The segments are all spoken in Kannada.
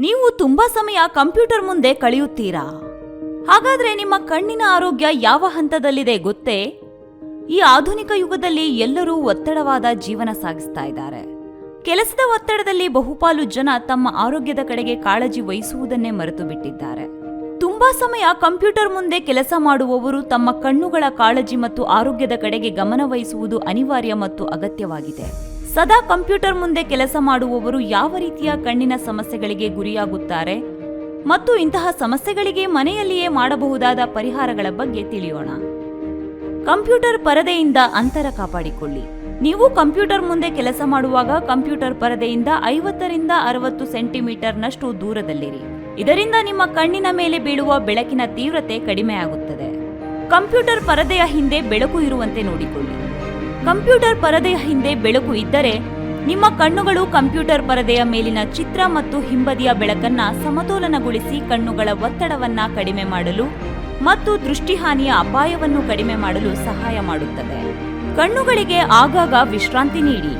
ನೀವು ತುಂಬಾ ಸಮಯ ಕಂಪ್ಯೂಟರ್ ಮುಂದೆ ಕಳೆಯುತ್ತೀರಾ? ಹಾಗಾದ್ರೆ ನಿಮ್ಮ ಕಣ್ಣಿನ ಆರೋಗ್ಯ ಯಾವ ಹಂತದಲ್ಲಿದೆ ಗೊತ್ತೇ? ಈ ಆಧುನಿಕ ಯುಗದಲ್ಲಿ ಎಲ್ಲರೂ ಒತ್ತಡವಾದ ಜೀವನ ಸಾಗಿಸ್ತಾ ಇದ್ದಾರೆ. ಕೆಲಸದ ಒತ್ತಡದಲ್ಲಿ ಬಹುಪಾಲು ಜನ ತಮ್ಮ ಆರೋಗ್ಯದ ಕಡೆಗೆ ಕಾಳಜಿ ವಹಿಸುವುದನ್ನೇ ಮರೆತು ಬಿಟ್ಟಿದ್ದಾರೆ ತುಂಬಾ ಸಮಯ ಕಂಪ್ಯೂಟರ್ ಮುಂದೆ ಕೆಲಸ ಮಾಡುವವರು ತಮ್ಮ ಕಣ್ಣುಗಳ ಕಾಳಜಿ ಮತ್ತು ಆರೋಗ್ಯದ ಕಡೆಗೆ ಗಮನ ವಹಿಸುವುದು ಅನಿವಾರ್ಯ ಮತ್ತು ಅಗತ್ಯವಾಗಿದೆ. ಸದಾ ಕಂಪ್ಯೂಟರ್ ಮುಂದೆ ಕೆಲಸ ಮಾಡುವವರು ಯಾವ ರೀತಿಯ ಕಣ್ಣಿನ ಸಮಸ್ಯೆಗಳಿಗೆ ಗುರಿಯಾಗುತ್ತಾರೆ? ಮತ್ತು ಇಂತಹ ಸಮಸ್ಯೆಗಳಿಗೆ ಮನೆಯಲ್ಲಿಯೇ ಮಾಡಬಹುದಾದ ಪರಿಹಾರಗಳ ಬಗ್ಗೆ ತಿಳಿಯೋಣ. ಕಂಪ್ಯೂಟರ್ ಪರದೆಯಿಂದ ಅಂತರ ಕಾಪಾಡಿಕೊಳ್ಳಿ. ನೀವು ಕಂಪ್ಯೂಟರ್ ಮುಂದೆ ಕೆಲಸ ಮಾಡುವಾಗ ಕಂಪ್ಯೂಟರ್ ಪರದೆಯಿಂದ ಐವತ್ತರಿಂದ ಅರವತ್ತು ಸೆಂಟಿಮೀಟರ್ನಷ್ಟು ದೂರದಲ್ಲಿರಿ. ಇದರಿಂದ ನಿಮ್ಮ ಕಣ್ಣಿನ ಮೇಲೆ ಬೀಳುವ ಬೆಳಕಿನ ತೀವ್ರತೆ ಕಡಿಮೆಯಾಗುತ್ತದೆ. ಕಂಪ್ಯೂಟರ್ ಪರದೆಯ ಹಿಂದೆ ಬೆಳಕು ಇರುವಂತೆ ನೋಡಿಕೊಳ್ಳಿ. ಕಂಪ್ಯೂಟರ್ ಪರದೆಯ ಹಿಂದೆ ಬೆಳಕು ಇದ್ದರೆ ನಿಮ್ಮ ಕಣ್ಣುಗಳು ಕಂಪ್ಯೂಟರ್ ಪರದೆಯ ಮೇಲಿನ ಚಿತ್ರ ಮತ್ತು ಹಿಂಬದಿಯ ಬೆಳಕನ್ನ ಸಮತೋಲನಗೊಳಿಸಿ ಕಣ್ಣುಗಳ ಒತ್ತಡವನ್ನ ಕಡಿಮೆ ಮಾಡಲು ಮತ್ತು ದೃಷ್ಟಿಹಾನಿಯ ಅಪಾಯವನ್ನು ಕಡಿಮೆ ಮಾಡಲು ಸಹಾಯ ಮಾಡುತ್ತದೆ. ಕಣ್ಣುಗಳಿಗೆ ಆಗಾಗ ವಿಶ್ರಾಂತಿ ನೀಡಿ.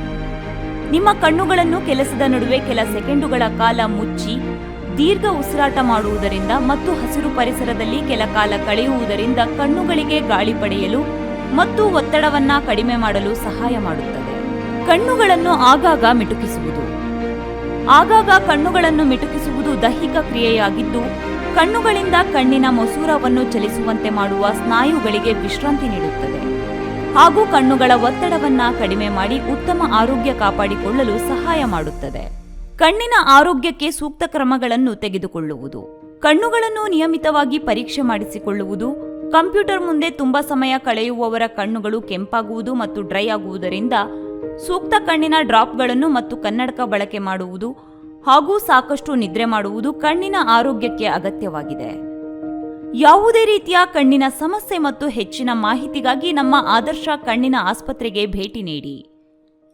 ನಿಮ್ಮ ಕಣ್ಣುಗಳನ್ನು ಕೆಲಸದ ನಡುವೆ ಕೆಲ ಸೆಕೆಂಡುಗಳ ಕಾಲ ಮುಚ್ಚಿ, ದೀರ್ಘ ಉಸಿರಾಟ ಮಾಡುವುದರಿಂದ ಮತ್ತು ಹಸಿರು ಪರಿಸರದಲ್ಲಿ ಕೆಲ ಕಾಲ ಕಳೆಯುವುದರಿಂದ ಕಣ್ಣುಗಳಿಗೆ ಗಾಳಿ ಪಡೆಯಲು ಮತ್ತು ಒತ್ತಡವನ್ನ ಕಡಿಮೆ ಮಾಡಲು ಸಹಾಯ ಮಾಡುತ್ತದೆ. ಕಣ್ಣುಗಳನ್ನು ಆಗಾಗ ಮಿಟುಕಿಸುವುದು. ಆಗಾಗ ಕಣ್ಣುಗಳನ್ನು ಮಿಟುಕಿಸುವುದು ದೈಹಿಕ ಕ್ರಿಯೆಯಾಗಿದ್ದು, ಕಣ್ಣುಗಳಿಂದ ಕಣ್ಣಿನ ಮಸೂರವನ್ನು ಚಲಿಸುವಂತೆ ಮಾಡುವ ಸ್ನಾಯುಗಳಿಗೆ ವಿಶ್ರಾಂತಿ ನೀಡುತ್ತದೆ. ಹಾಗೂ ಕಣ್ಣುಗಳ ಒತ್ತಡವನ್ನ ಕಡಿಮೆ ಮಾಡಿ ಉತ್ತಮ ಆರೋಗ್ಯ ಕಾಪಾಡಿಕೊಳ್ಳಲು ಸಹಾಯ ಮಾಡುತ್ತದೆ. ಕಣ್ಣಿನ ಆರೋಗ್ಯಕ್ಕೆ ಸೂಕ್ತ ಕ್ರಮಗಳನ್ನು ತೆಗೆದುಕೊಳ್ಳುವುದು. ಕಣ್ಣುಗಳನ್ನು ನಿಯಮಿತವಾಗಿ ಪರೀಕ್ಷೆ ಮಾಡಿಸಿಕೊಳ್ಳುವುದು ಕಂಪ್ಯೂಟರ್ ಮುಂದೆ ತುಂಬಾ ಸಮಯ ಕಳೆಯುವವರ ಕಣ್ಣುಗಳು ಕೆಂಪಾಗುವುದು ಮತ್ತು ಡ್ರೈ ಆಗುವುದರಿಂದ ಸೂಕ್ತ ಕಣ್ಣಿನ ಡ್ರಾಪ್ಗಳನ್ನು ಮತ್ತು ಕನ್ನಡಕ ಬಳಕೆ ಮಾಡುವುದು ಹಾಗೂ ಸಾಕಷ್ಟು ನಿದ್ರೆ ಮಾಡುವುದು ಕಣ್ಣಿನ ಆರೋಗ್ಯಕ್ಕೆ ಅಗತ್ಯವಾಗಿದೆ. ಯಾವುದೇ ರೀತಿಯ ಕಣ್ಣಿನ ಸಮಸ್ಯೆ ಮತ್ತು ಹೆಚ್ಚಿನ ಮಾಹಿತಿಗಾಗಿ ನಮ್ಮ ಆದರ್ಶ ಕಣ್ಣಿನ ಆಸ್ಪತ್ರೆಗೆ ಭೇಟಿ ನೀಡಿ.